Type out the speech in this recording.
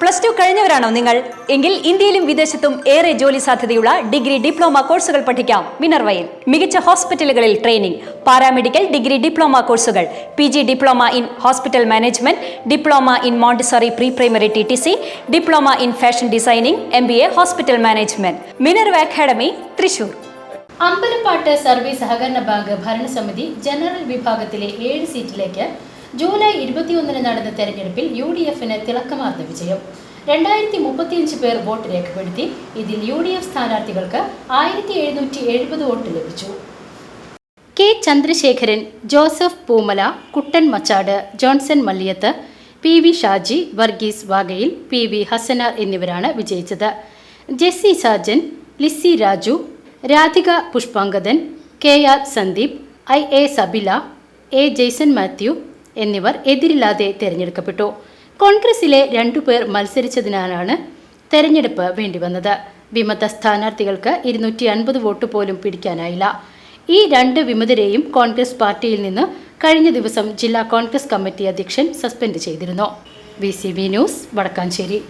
Plus two കഴിഞ്ഞവരാണോ നിങ്ങൾ? എങ്കിൽ ഇന്ത്യയിലും വിദേശത്തും ഏറെ ജോലി സാധ്യതയുള്ള ഡിഗ്രി ഡിപ്ലോമ കോഴ്സുകൾ പഠിക്കാം. മിനർവയിൽ മികച്ച ഹോസ്പിറ്റലുകളിൽ ട്രെയിനിംഗ് പാരാമെഡിക്കൽ ഡിഗ്രി ഡിപ്ലോമ കോഴ്സുകൾ P G diploma in hospital management diploma in Montessori pre primary T T C diploma in fashion designing M B A hospital management. Minerva academy Thrissur. Ambalappattu service സഹകരണ bank ഭരണസമിതി general വിഭാഗത്തിലെ ഏഴ് സീറ്റിലേക്ക് July ഇരുപത്തിയൊന്നിന് നടന്ന തെരഞ്ഞെടുപ്പിൽ U D എഫിന് തിളക്കമാർന്ന വിജയം. രണ്ടായിരത്തി മുപ്പത്തിയഞ്ച് പേർ വോട്ട് രേഖപ്പെടുത്തി ഇതിൽ യു ഡി എഫ് സ്ഥാനാർത്ഥികൾക്ക് ആയിരത്തി എഴുന്നൂറ്റി എഴുപത് വോട്ട് ലഭിച്ചു. K Chandrasekharan Joseph Poomala Kuttan Machad Johnson Malliyath P V Shaji Varghese Vagayil P V Hasanar എന്നിവരാണ് വിജയിച്ചത്. Jessy Sajan Lizzy Raju Radhika Pushpangadan K R Sandeep I A Sabila A Jaison Mathew എന്നിവർ എതിരില്ലാതെ തെരഞ്ഞെടുക്കപ്പെട്ടു. കോൺഗ്രസിലെ രണ്ടുപേർ മത്സരിച്ചതിനാലാണ് തെരഞ്ഞെടുപ്പ് വേണ്ടിവന്നത് വിമത സ്ഥാനാർത്ഥികൾക്ക് ഇരുന്നൂറ്റി അൻപത് വോട്ട് പോലും പിടിക്കാനായില്ല. ഈ രണ്ട് വിമതരെയും കോൺഗ്രസ് പാർട്ടിയിൽ നിന്ന് കഴിഞ്ഞ ദിവസം ജില്ലാ കോൺഗ്രസ് കമ്മിറ്റി അധ്യക്ഷൻ സസ്പെൻഡ് ചെയ്തിരുന്നു. V news Vadakkanchery.